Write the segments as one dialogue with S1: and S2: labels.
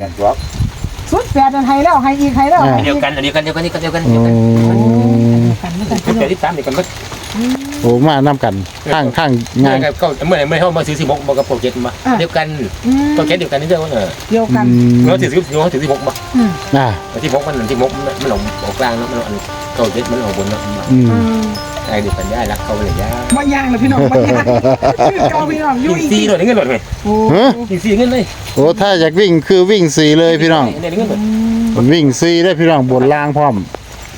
S1: กันบล็อก
S2: สุดแปดอันไทยแล้วไฮอีกไทยแล้ว
S3: อ่า
S2: ไฮอี
S1: เดียว
S2: ก
S1: กันอันเดียวกันเดียวกันเดียวกันเดียวกัน
S3: อื
S1: เดียวกัน
S3: ม
S2: กันไม่กัน
S1: ชุดแต่ที่สามเดียวกันก็
S3: โอ้มานํกันข้างข้าง
S1: เมื่
S3: งา
S1: อนก็เมื่อเมื่อเขามาซื้อสิบหกบอกกับโปรเจกต์มาเดียวกัน
S2: อืม
S1: โปรเจกต์เดียวกันนี่เดียวกันเออ
S2: เดียว
S3: อื
S2: กัน
S3: ม
S1: เขาถือสิบเขาถือสิบหกมา
S2: อืม
S3: อ่า
S1: ที่หกมันที่หกมันหลงออกกลางแล้วมันอันโปรเจกต์มันออกบนเนาะ
S3: อืม
S2: อืม
S1: ไอ้เดียวกันได้รักเขาเลยย่า
S2: บ่ย่างเลยพี่น้องบ่ย่างชื่อเก่าพี่น้องอ
S1: ยิ
S2: ยู่
S1: ง
S2: อีก
S1: ซีหน่อยเงินหน่อยไหม
S2: โอ้
S3: ฮะ
S1: ยิงซีเงินเลย
S3: โอ้ถ้าอยากวิ่งคือวิ่งสีเลยพี่น้อง
S1: เนี่ยเงินหน่อย
S3: วิ่งสีได้พี่น้องบนล่างพร้อม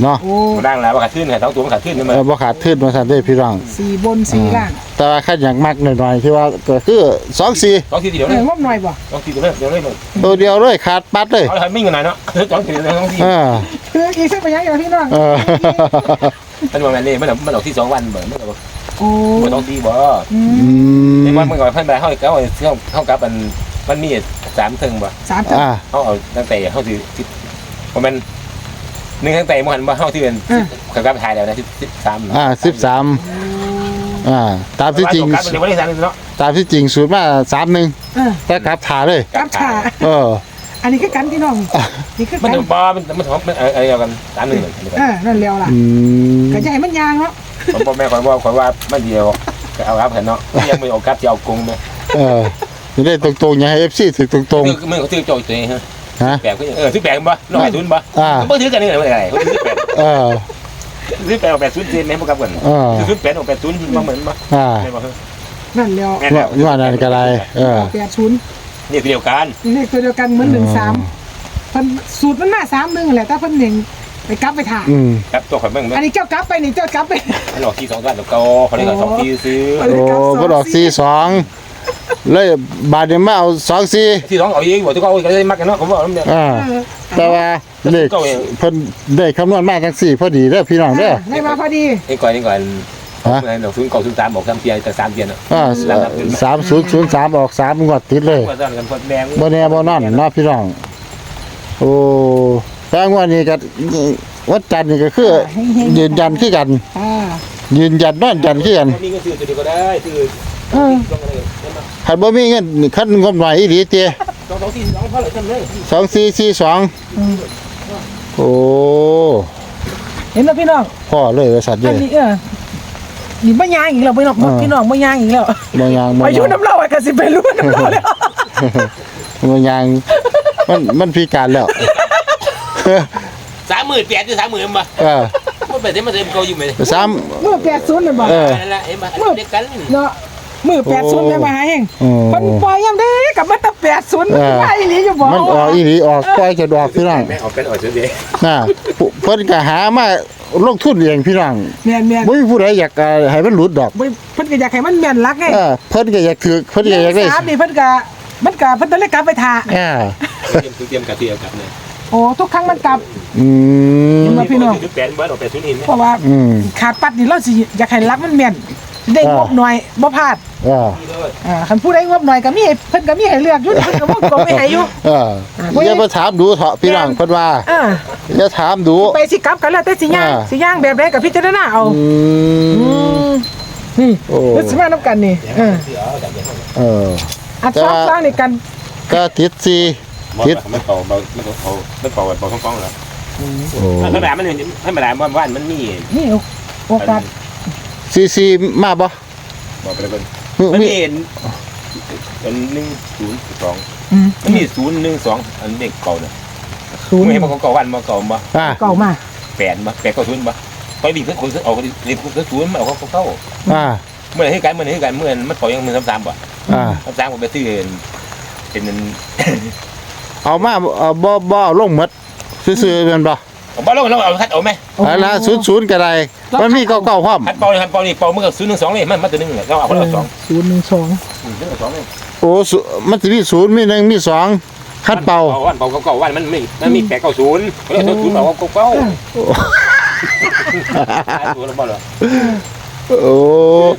S3: เนาะ
S2: โอ้
S1: มาดังแล้วว่าขาดขึ้นไงท้องตัวมันขาดขึ้นนี่มัน
S3: เออบ่ขาดทืดมาสั่นได้พี่น้อง
S2: สี่บนสี่ล่าง
S3: แต่ว่าคันอยากมักหน่อยๆที่ว่าก็คือ2
S1: ท้องทีเดียว
S2: เอ
S1: เลย
S2: องบหน่อยบ่
S1: ท้องทีเดียวเลยเดียวเลยมัน
S3: 4ตัวเดียวเลยขาดปัดเลย
S1: เขาทำมิ่งกันหน่อยเนาะท้องทีเดียวท้องที
S3: เออ
S2: คืออีกสักไปยังอยู่พี่น้อง
S3: เออ
S1: มันว่ามันนี่มันมันออกที่สองวันเหมือนมันก็
S2: โอ้
S1: บ่ท้องทีบ่
S2: อื
S3: อื
S2: ม
S3: ม
S1: ในวันมันก็เพิ่นไปเฮาเขาเขาเขากับมันมันมีสามเทิงบ่
S2: สามจัง
S3: อ่า
S1: เขาเอาตั้งแต่เฮาสิประมาณหนึ่งตั้งแต่มันว่าเฮาที่เป็นเขากับถ่ายแล้วนะ13
S3: อ่า13อ่า ตามที่จริง
S1: กับเดี๋ยวบ่ได้3เนาะ
S3: ตามที่จริงสูตรมา31
S2: เออ
S3: แต่กลับถาเลย
S2: กับฉา
S3: เออ
S2: อันนี้คือกันพี่น้องนี่คือ
S1: มัน
S2: กัน
S1: บ่มันมันมันเออเดียวกัน3 1
S2: เออนั่นแล้วล่ะ
S3: อืม
S2: ก็จะให้มันยางเนาะ
S1: ผมบ่แม่ขอยว่าขอยว่ามันเดียวก็เอาครับเห็นเนาะยังไม่เอากับจะเอากงแม่
S3: เออจะได้ตรงๆอย่าให้ FC ถึกตรง
S1: มือเขาถือโจยตัวเองฮะ
S3: ๆฮะ
S1: แปลกเออถือแปลกบ่น้อยทุนบ่
S3: อ่า
S1: บ่ถือกันนี่อะไรเขาถือแปลก
S3: เออ
S1: ถือแปลกเอาแปดศูนย์เจนแม่บ่กับกัน
S3: เออ
S1: ถือแปลกเอาแปดศูนย์บ่เหมือนบ่
S3: อ่า
S1: แม่บ่
S2: นั่นแล้ว
S1: แม่
S3: ว่าว่านั่นก็ได้เออ
S2: แปดศูนย์
S1: นี่เดียวกัน
S2: เลขตัวเดียวกันเหมือนหนึ่งสามเพิ่นสูตรมันมาสามหนึ่งแหละแต่เพิ่นหนึ่งไปกลับไปถ่าย
S3: อืม
S1: ครับตัวข่อยเบิ่ง
S2: อันนี้เจ้ากลับไปนี่เจ้ากลับไป
S1: มันออกที่2ตัวแล้วก็เขาเรียกว่า2ที่ซื้อ
S3: โอ้บ่ดอก42เลยบาดนี้มาเอา24
S1: ที่2เอาอีกบ่ทุกคนก็ได้มักกันเนาะผมบอกนำเนี่ย
S3: อ่า
S2: เออ
S3: แต่ว่าเลขเพิ่นได้คำนวณมาจังสี่พอดีเด้อพี่น้องเด้อ
S2: ได้มาพอดี
S1: นี่ก่อนนี่ก่อน
S3: ฮะ
S1: เดี๋ยวศูนย์เก้าศูนย์สามบอก3เดือนแต่3เดือนอะ
S3: อ่า3003ออก3งวดติดเลย
S1: ว่าตอนกันพดแดง
S3: บ่แน่บ่นอนเนาะพี่น้อง โอ้แต่งวดนี้ก็วัดจันทร์นี่ก็คือ ยืนยันคือกัน
S2: อ่า
S3: ยืนยันนอนยันคือกัน
S1: มีเงินซื้อตัวเดียวก็ได้ซื้อ
S2: เออ
S1: ต้องอะไรได้มา
S3: คันบ่มีเงินคันงบหน่อยอีหลีเตีย
S1: สองสองสี่สองเท่าไหร่จำเลย
S3: สองสี่สี่สองโอ้
S2: เห็นแล้วพี่น้อง
S3: พ่อเลยว่าสัตว์เล
S2: อัน
S3: ย
S2: นี้เออ นี่บ่ยางอีกแล้วพี่น้องพี่น้องบ่ยางอีกแล้ว
S3: บางอย่างบาง
S2: อา
S3: อ
S2: ยุ
S3: ย่าง
S2: น้ำเล่าไอ้กสิไปรู้น้ำเล่าแล้ว
S3: บางอย่างมันมันพิการแล้ว
S1: สามหมื่นแปดหรือสามหมื่นมา
S3: เออ
S1: มันไปเต็มมาเต็มเกาอยู่ไหม
S3: สาม
S2: มือแปดศูนย์เลยบ่
S3: เออ
S1: นั่นแหละเอ็มมาเด็กกัน
S2: เนาะมือแปดศูนย์แม่มาหาเอง
S3: โอ้
S2: คนปล่อยยังได้กับมันตะ แปดศูนย์
S3: เออ
S2: ไปอีหลีอยู่บ่
S3: มันออกอีหลีออกก้อยจะดอกพี่น้อง
S1: แม่ออกกันออกเฉย
S3: น่ะผู้เพิ่นก็หามาลงทุนเองพี่น้อง
S2: แม่นแม่น
S3: บ่มีผู้ใดอยากเอ่อให้มันหลุดดอก
S2: บ่เพิ่นก็อยากให้มันแม่นรักไง
S3: เออเพิ่นก็อยากถือเพิ่นก็อยากได้
S2: สามนี่เพิ่นก็มันก็เพิ่นต้องเลยกลับไปท่า
S3: อ่า
S1: ๆเตรียมเตรียมกับเตรียมกับเนี่ย
S2: โอ้ทุกครั้งมันกลับ
S3: อืม
S2: มาพี่น้อง
S1: คือแปดบ้านออกแปดศูนย์เห็นไหม
S2: เพราะว่า
S3: อืม
S2: ขาดปัดนี่เราสิอยากให้รักมันแม่น ได้งบหน่อยบ่พลาด
S3: อ่า
S2: อ่าคันผู้ใดงบหน่อยก็มีให้เพิ่นก็มีให้เลือกอยู่เพิ่นก็บ่กลมไม่ให้อยู่
S3: เอออย่ามาถามดูเถอะพี่น้องเพิ่นว่า
S2: อ่า
S3: อย่าถามดู
S2: ไปสิกลับกันแล้วแต่สิย่าง
S3: อ่า
S2: สิย่างแบบใดก็พิจารณาเอา
S3: อื
S2: อื
S3: ม
S2: มนี่
S3: โอ้
S2: เพิ่นสิมานํกันนี่เออ
S3: เออ
S2: อัด
S3: แต่
S2: ซ้อม
S3: ว่า
S2: สร้างนี่กัน
S3: ก็ติดสี
S1: ทิศมันเป่าเบามันเป่ามันเป่าแบบเป่าฟ้องๆเหรอ
S3: โอ้
S1: ธรรมดามันธรรมดาบ้านบ้านมันมี
S2: นี่โอกาส
S3: ซีซีมาบ่
S1: บอกไปเลย
S3: มี
S1: มัน
S3: มี
S1: มีอันหนึ่งศูนย์สอง
S2: อืม
S1: มันมีศูนย์หนึ่งสองอันเด็กเก่าเนี่ย
S2: ศูนย์
S1: ไม่เห็นมันเก่าวันมาเก่ามา
S3: อ่า
S2: เก่ามาก
S1: แปดมาแปดเก้าศูนย์มาไปบีบคนเอาเรียกศูนย์มาเอาเขาเข้า
S3: อ่า
S1: เมื่อไหร่ให้กันเมื่อไหร่ให้กันเมื่อมันเป่ายังมือซ้ำๆบ่
S3: อ่า
S1: ซ้ำๆผมไปซื้อเป็น
S3: เอามาเอาบ่บ่เอาลงหมดซื่อๆแม่นบ่
S1: ผมบอกแล้วเราเอาคัดเอาไหม
S3: อันละ00ก็ได้ มันมีเก่าๆพร้อม
S1: คัดเป่าคัดเป่านี่เป่าเมื่อศูนย์หนึ่งสองเลยมันมาตัวหนึ่งเลยเราเอาคนละสอง
S2: ศูนย์หนึ่งสอง
S1: ศูนย์หนึ่งสองเลย
S3: โอ้สุมันสิมีศูนย์มีหนึ่งมีสองคัดเป่า
S1: วันเป่าเก่าวันมันไม่มันมีแปดเก้าศูนย์เขาเรียกศูนย์เป่าเก่าศูนย์แล้วบ่เหรอ
S3: โอ้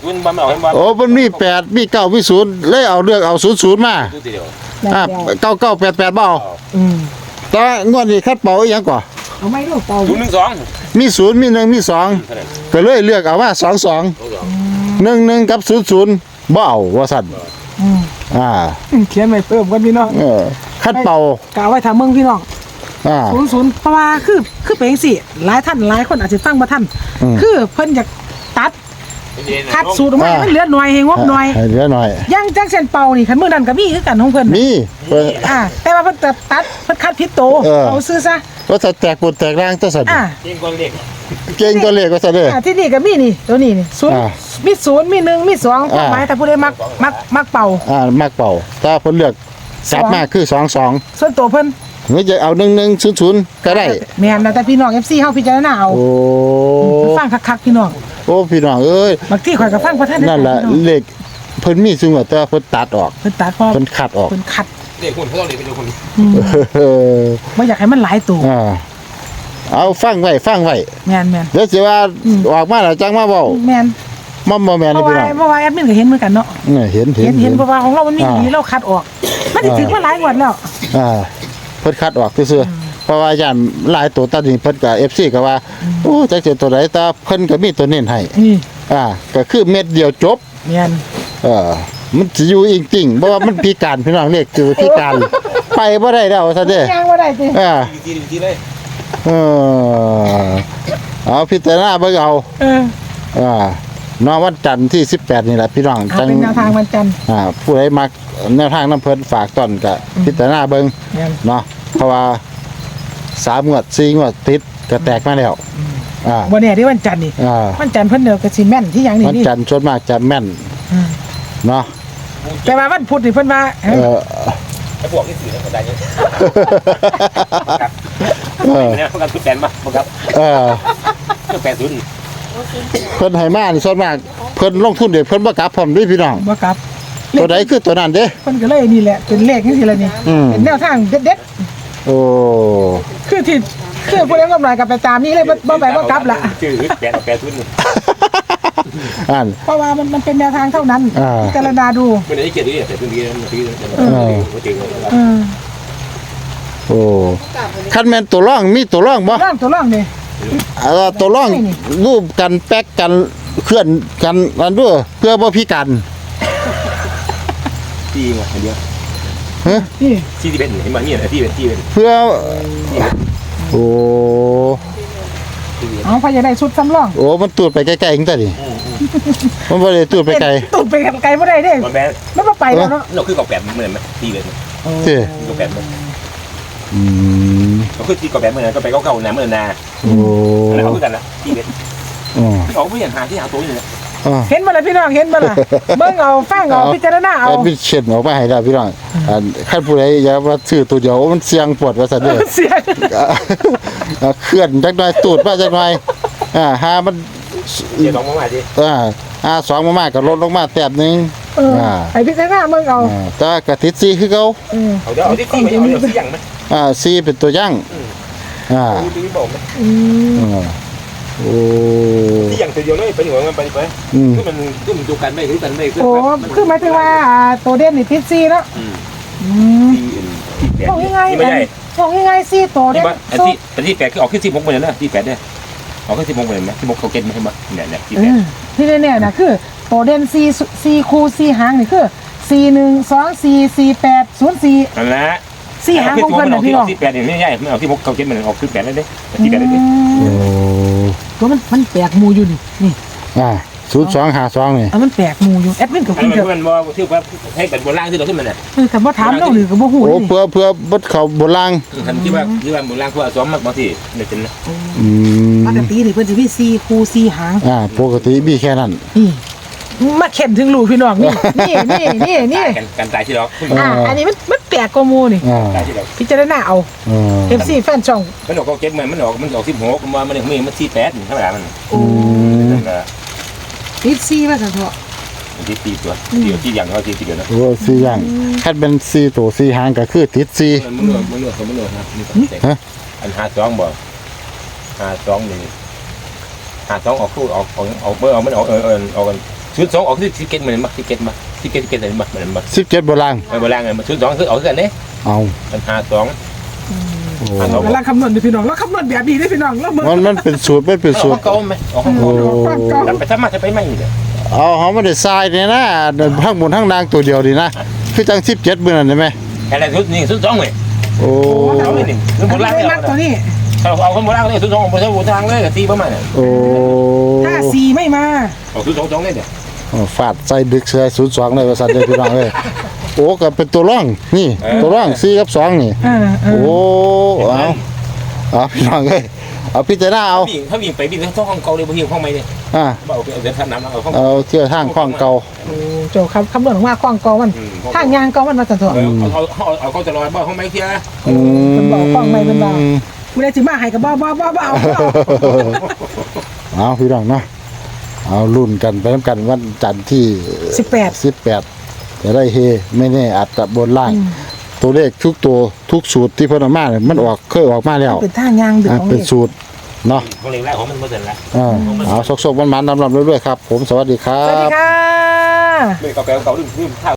S1: ศูนย์บ่ไม่เอาให้บ่
S3: โอ้มันมีแปดมีเก้ามีศูนย์เลยเอาเลือกเอาศูนย์ศูนย์มา
S1: ดูทีเดียว
S3: อ่าเก้าเก้าแปดแปดบ่เอา
S2: อืม
S3: แต่ว่างวดนี้คัดเป่าอีหยังก่อ
S2: เอาไม่รู้เป่า
S1: ศูนย์หนึ่งสอง
S3: มีศูนย์มีหนึ่งมีสอง
S1: เท่านั้น
S3: ก็เลยเลือกเอาว่าสองสอง
S1: สองสอง
S3: หนึ่งหนึ่งกับศูนย์ศูนย์บ่เอาว่าสั่น
S2: อืม
S3: อ่า
S2: เขียนไม่เพิ่มกันพี่น้อง
S3: เออขั้นเป่ากะ
S2: เอาไว้ทาเมืองพี่น้อง
S3: อ่า
S2: ศูนย์ศูนย์เพราะว่าคือคือเป็นสิหลายท่านหลายคนอาจจะฟังบ่ทัน
S3: อืม
S2: คือเพิ่นอยากตัด คัดสูตรออกมาให้มันเหลือหน่อยให้งบหน่อย
S3: ให้เหลือหน่อย
S2: อยังจังเส้นเป่านี่คันมื้อนั้นก็มีคือกันของเพิ่นน่ะ
S3: มีเพิ่น
S2: อ่าแต่ว่าเพิ่นจะตัดเพิ่นคัดผิดโต
S3: เออ
S2: เอาซื้อซะ
S3: ว่าจะแตกปุดแตกร่างตัวสัตว์
S2: อ่า
S1: เก่งกว่าเด็ก
S3: เก่งตัวเลขก็ซะเด้อ
S2: อ่าที่นี่ก็มีนี่ตัวนี้นี่ศูนย์
S3: อ่า
S2: มีศูนย์มีหนึ่งมีสอง
S3: อ่า
S2: หมายแต่ผู้ใดมักมักมักเป่า
S3: อ่ามากเป่าถ้าเพิ่นเลือกสับมากคือสองสอง
S2: ส่วนตัวเพิ่น
S3: หรือจะเอาหนึ่งหนึ่งศูนย์ศูนย์ก็ได้
S2: แม่นแล้วแต่พี่น้อง FC เฮาพิจารณาเอา
S3: โอ้
S2: ฟังคักๆพี่น้อง
S3: โอ้พี่น้องเอ้ย
S2: บางทีข่อยก็ฟังบ่ทันได้
S3: นั่นแหละ
S2: พี่อง
S3: เลขเพิ่นมีซึ่งว่าแต่ว่าเพิ่นตัดออก
S2: เพิ่นตัดพอ
S3: เพิ่นขัดออก
S2: เพิ่นคัด
S1: เด็กคนเขาต้องเรียนเป็นคน
S2: อืม
S3: เออ
S2: บ่อยากให้มันหลายตัว
S3: อ่าเอาฟังไว้ฟังไว้
S2: แม่นแม่น
S3: เดี๋ยวสิว่าออกมาแล้วจังมาเว้า
S2: แม่น
S3: มัมบ่แม่น
S2: เพ
S3: นี่
S2: ราะ
S3: พี่
S2: ว่า
S3: น้อง
S2: เพราะว่าแอดมินก็เห็นเหมือนกันเนาะ
S3: เนี่ยเห็นเห็
S2: เห็
S3: น
S2: นเห็นเพราะว่าของเรามันมี
S3: อ่า
S2: ดีเราคัดออก มันสิถึงมาหลายงวดแล้ว
S3: อ่าเพิ่นคัดออกซื่อๆ เพราะว่าย่านหลายตัวตัดนี่เพิ่นก็ FC ก็ว่าโอ้จักสิตัวใดแต่เพิ่นก็มีตัวเน้นให้
S2: นี่
S3: อ่า ก็คือเม็ดเดียวจบ
S2: แม่น
S3: เออ มันสิอยู่จริงๆเพราะว่ามันพิการพี่น้องเลขคือพิการ ไปบ่ได้แล้วซะเด้อ
S2: ยังบ่ได้ติ
S3: อ่า
S1: ทีทีเลย
S3: เออเอาพิจารณาเบิ่งเอา
S2: เออ
S3: อ่าเนอวันจันทร์ที่ 18 นี่แหละพี่น้อง
S2: เอาเป็นแนวทางวันจันทร์
S3: อ่าผู้ใดมักแนวทางน้ำเพิ่นฝากต้อนก็พิจารณาเบิ่ง
S2: แม่น
S3: เนาะเพราะว่า สามงวดสี่งวดติดก็แตกมาแล้วอ่า
S2: บ่แน่ที่วันจันทร์นี่
S3: อ่า
S2: วันจันทร์เพิ่นเด้อก็สิแม่นที่หยังนี่
S3: วัน
S2: นี่
S3: จันทร์ส่วนมากจะแม่น
S2: อืม
S3: เนาะ
S2: แต่ว่าวันพุธนี่เพิ่นว่า
S3: เออ
S1: ไอ้พวกที่สื่อเขาได้ยัง
S3: เออ
S1: เนี่ยประกันทุกแสนมาประกัน
S3: เออ
S1: ทุกแปดศูนย์
S3: เพิ่นให้มานี่ส่วนมากเพิ่นลงทุนเด้เพิ่นบ่กลับพร้อมเด้วยพี่น้อง
S2: บ่กลับ
S3: ตัวใดคือตัวนั้นเด้
S2: เพิ่นก็เลยนี่แหละเป็นเลขจังซี่ล่ะนี่
S3: อืม
S2: เป็นแนวทางเด็ด
S3: โอ้
S2: ๆคือที่คือผู้ใดกำไรก็ไปตามนี้เลยบ่บ่ไปบ่กลับล่ะ
S1: ชื่อแปดแปดศูนย์
S3: อัน
S2: เพราะว่ามันมันเป็นแนวทางเท่านั้น
S3: อ่า
S2: พิจารณาดู
S1: มันได้เกียรติแต่พื้นที่มันที่มันจริง
S2: เออ
S3: โอ้คันแม่นตัวร่องมีตัวร่องบ่
S2: ร่างตัวร่างนี่
S3: เอ่อตัวร่อง
S2: ไม่นี่
S3: รูปกันแป๊กกันเคลื่อนกันอันด้วยเพื่อบ่พิการ
S1: ที่ไงเดียว
S2: นี่
S1: ที่ที่เป็นเห็นไหมเนี่ยที่เป็นที่เป็น
S3: เพื่อ โอ้
S2: เอาพยาได้ชุดสำรอง
S3: โอ้มันตูดไปไกลๆจังซั่นนี่มันบ่ได้ตูดไปไกล
S2: ตุดไปไกลบ่ได้เด้
S1: มันแม่
S2: มันบ่ไปแล้วเนาะ
S1: เราคือกับแปดเหมือนไหมที่เป็น
S3: เด้
S1: กับแปดเหมือน
S3: อืม
S1: เราคือที่กับแปดเหมือนก็ไปเก่าๆนะเหมือนนา
S3: โอ้
S1: แล้วเขาคือกันนะที่เป็น
S3: อ๋อ
S1: ออกไม่อย่างหาที่หาตัวอยู่เนี่ย
S3: อ๋อ
S2: เห็นบ่ล่ะพี่น้องเห็นบ่ล่ะ เบิ่งเอาฟังเอาพิจารณาเอา
S3: แอดมินเช็ดออกมาให้แล้วพี่น้องอันคันผู้ใดอย่าว่าซื้อตัวเดียวมันเสี่ยงปวดว่าซั่นเด้อ
S2: เสียง
S3: อ่าเคลื่อนจักหน่อยตูดมาจักหน่อยอ่าหามัน
S1: เดี๋ยวลองมาใหม่ดิ
S3: อ่าอ่าสองมากๆก็ลดลงมาแต้มหนึง
S2: เออให้พิจารณาเบิ่งเอา
S3: อ่าแต่ว่ากะติดซีคือเขา
S2: เออ
S1: เอาเดี๋ยวเอาที่ที่เอาเดี๋ยวที่ยังไหม
S3: อ่าซีเป็นตัวอย่างอ่า
S1: ที่ที่บอกไหม
S2: อืม
S3: อ่า โอ้
S1: ที่ยังตัวเดียวเลยไปหัวมันไปไป
S3: อืม
S1: คือมันคือมันดูกันไม่คือกันไม่คือ
S2: โอ้คือหมายถึงว่าอ่าตัวเด่นนี่ติดซีเนาะอืม
S1: ที่ที่แปด
S2: บอกยังไง
S1: ไม่ใช่
S2: บอกยังไงซีตัวเด่
S1: ที่
S2: น
S1: ว่าอันที่อันที่แปดคือออกขึ้นที่มกเหมือนนะที่แปดเนี่ยออกขึ้นที่มกเหมือนไหมที่มกเขาเก็ตไหมใช่ไหมเนี่ยเนี่ยที่
S2: เอ
S1: แปด
S2: อที่แน่ๆน่ะคือตัวเด่นซีซีคูซีหางนี่คือซีหนึ่งสองสี่สี่แปดศูนย์สี่
S1: นั่นแหละ
S2: ซีหางของเพิ่นน่ะพี่น้อง
S1: ที่แปดเนี่ยไม่ใช่ไม่เอาที่มกเขาเก็ตมันออกขึ้นแปดเลยเด้ที่แปดเลยเด้
S3: โอ้
S2: ตัวมันมันแปลกหมูอยู่นี่นี่
S3: อ่าศูนย์สองหาสองนี่
S2: เอามันแปลกหมูอยู่แอดมินกับ
S1: อัน
S2: คุณ
S1: นั้น
S2: เถอะ
S1: มันว่าที่ว่าให้เป็นบนล่างที่เราขึ้นมันน่ะ
S2: คือคำว่าถามเราหรือกับว่าหู
S3: โอ้
S2: นี่
S3: เพื่อเพื่อบดเขาบนล่าง
S1: ทันที่ว่าที่ว่าบนล่างคือซ้อมมากบางทีเนี่ยเป็น
S3: อืม
S2: ปกตินี่เพิ่นจะมีซีคูซีหาง
S3: อ่าปกติมีแค่นั้น
S2: นี่ มาเข็นถึงรูพี่น้องนี่นี่นี่นี่นี่
S1: กันกันตายที่เรา
S2: อ่าอันนี้มันมันแปลกกว่าหมูนี่
S3: อ่า
S1: ตายที่เรา
S2: พิจารณาเอา
S3: อ่า
S2: FC แฟนช่อง
S1: มันออกเขาเก็ตมันมันออกมันออกที่หกมันมันมันมันที่แปดธรรมดามัน
S3: อืม
S1: นั่นแหละ
S2: ติดซีว่าซั่นเถอะ
S1: ที่ตีตัวที่ที่อย่างเขาที่ที่เดียวนะ
S3: โอ้สี่อย่างคันเป็นสี่ตัวสี่หางก็คือติดสี่
S1: มันเลือกมันเลือกมันเลือกนะอันหาสองบ่หาสองนี่หาสองออกคู่ออกออกออกเบอร์ออกมันออกเออเออออกกัน ชุดสองออกที่ที่เก็ตมันมาที่เก็ตมาที่เก็ตที่เก็ตอะไรมามันมา
S3: สิบเจ็ดบนล่าง
S1: เออโบราณไงมันชุดสองคือออกกันเนี่ย
S3: เอา
S1: มันหาสอง
S3: โอ้
S1: ครับ
S2: เวลาคำนวณเด้อพี่น้องแล้วคำนวณแบบนี้เด้อพี่น้องแล้วมึง
S3: มันมันเป็นสูตรมันเป็น
S1: อ
S3: สู
S1: อ
S3: ต
S1: ก
S3: ร
S1: เก่าไหมออกข้างบ
S3: โอ้
S1: นแต่ไปทำมาจะไปไม่เนี่ย
S3: เอาเขาไม่ได้ทรายเนี่ยนะทั้งบนทั้งล่างตัวเดียวดีนะคือจังสิบเจ็ดเมื่อนั้นใช่ไหม
S1: อะไรชุดนี่ชุดสองเลย
S3: โอ้
S1: เอาเลยนี่ชุดโบราณ
S2: ไม่
S1: เนี่ย
S2: มักตัวนี้
S1: เอาเอาคนโบราณเลยชุดสองผมใช้โบราณเลยตีประมาณเนี่ย
S3: โอ้
S2: ถ้าสี่ไม่มา
S1: เอาชุดสองสองเลยเนี่ย
S3: ฟาดใส่ดึกเสือศูนย์สองเลยว่าสัตว์เลยพี่น้องเลยโอ้ก็เป็นตัวร่องนี่ ตัวร่องสี่กับสองนี่
S2: อ่าอ่า
S3: โอ้เอาเอาพี่น้องเลยเอาพิจารณาเอา
S1: วิ่งถ้าวิ่งไปวิ่งเข้าห้องเก่าเลยบางทีห้องไม่เนี่ย
S3: อ่า
S1: เอาไปเอาเดินทางน้ำเอาห้อง
S3: เอาเที่ยวทางคล้องเก่า
S2: โจครับคำนวณออกมาคล้องกอมันทางยางกอมันมาตัดตัว
S1: เอาเอาเอาเอาเขาจะลอยบ่ห้องไม่เคลียร์
S3: อืม
S2: เป็นบ่อคล้องไม่เป็นบ่อไม่ได้สิมาให้กับบ่บ่บ่บ่เอาบ่เอา
S3: เอาพี่น้องเนาะ เอารุ่นกันไปน้ำกันวันจันทร์ที่
S2: สิบแปด
S3: สิบแปดจะได้เฮไม่แน่อาจจะบนล่าง ตัวเลขทุกตัวทุกสูตรที่เพิ่นเอามาเนี่ยมันออกเคยออกมาแล้ว
S2: เป็นทางยางดึก
S3: อะ
S2: ของ
S3: เป็น
S2: เด็ก
S3: สูตรเนาะ
S1: ของเล็กแรกของมันเมื่อเดือนละ
S3: อ่าเอาซกๆมันๆนำๆเรื่อยๆครับ ผมสวัสดีครั
S2: สวัสดี
S3: บ
S2: ค่ะ
S1: ไม่เก่าเก่าเก่าลืมลืมข้าว